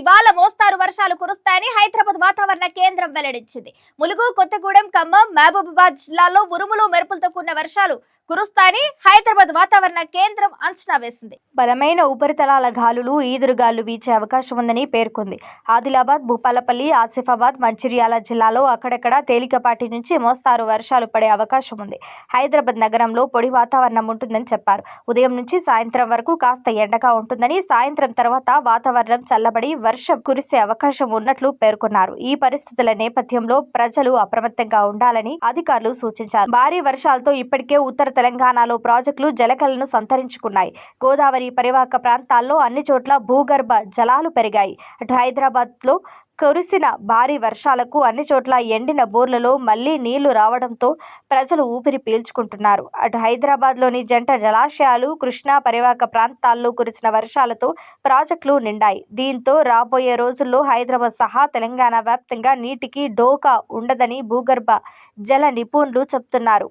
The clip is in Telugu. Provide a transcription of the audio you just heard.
ఇవాళ మోస్తారు వర్షాలు కురుస్తాయని హైదరాబాద్ వాతావరణ కేంద్రం వెల్లడించింది. ములుగు కొత్తగూడెం ఖమ్మం మహబూబాబాద్ జిల్లాలో ఉరుములు మెరుపులతో కూడిన వర్షాలు కురుస్తాయని హైదరాబాద్ వాతావరణ కేంద్రం అంచనా వేసింది. బలమైన ఉపరితలాల గాలులు ఈదురుగాలు వీచే అవకాశం ఉందని పేర్కొంది. ఆదిలాబాద్ భూపాలపల్లి ఆసిఫాబాద్ మంచిర్యాల జిల్లాలో అక్కడక్కడ తేలికపాటి నుంచి మోస్తారు వర్షాలు పడే అవకాశం ఉంది. హైదరాబాద్ నగరంలో పొడి వాతావరణం ఉంటుందని చెప్పారు. ఉదయం నుంచి సాయంత్రం వరకు కాస్త ఎండగా ఉంటుందని సాయంత్రం తర్వాత వాతావరణం చల్లబడి వర్షం కురిసే అవకాశం ఉన్నట్లు పేర్కొన్నారు. ఈ పరిస్థితుల నేపథ్యంలో ప్రజలు అప్రమత్తంగా ఉండాలని అధికారులు సూచించారు. భారీ వర్షాలతో ఇప్పటికే ఉత్తర తెలంగాణలో ప్రాజెక్టులు జలకలను సంతరించుకున్నాయి. గోదావరి పరివాహక ప్రాంతాల్లో అన్ని చోట్ల భూగర్భ జలాలు పెరిగాయి. అటు హైదరాబాద్లో కురిసిన భారీ వర్షాలకు అన్ని చోట్ల ఎండిన బోర్లలో మళ్ళీ నీళ్ళు రావడంతో ప్రజలు ఊపిరి పీల్చుకుంటున్నారు. అటు హైదరాబాద్లోని జంట జలాశయాలు కృష్ణా పరివాహక ప్రాంతాల్లో కురిసిన వర్షాలతో ప్రాజెక్టులు నిండాయి. దీంతో రాబోయే రోజుల్లో హైదరాబాద్ సహా తెలంగాణ వ్యాప్తంగా నీటికి డోకా ఉండదని భూగర్భ జల నిపుణులు చెబుతున్నారు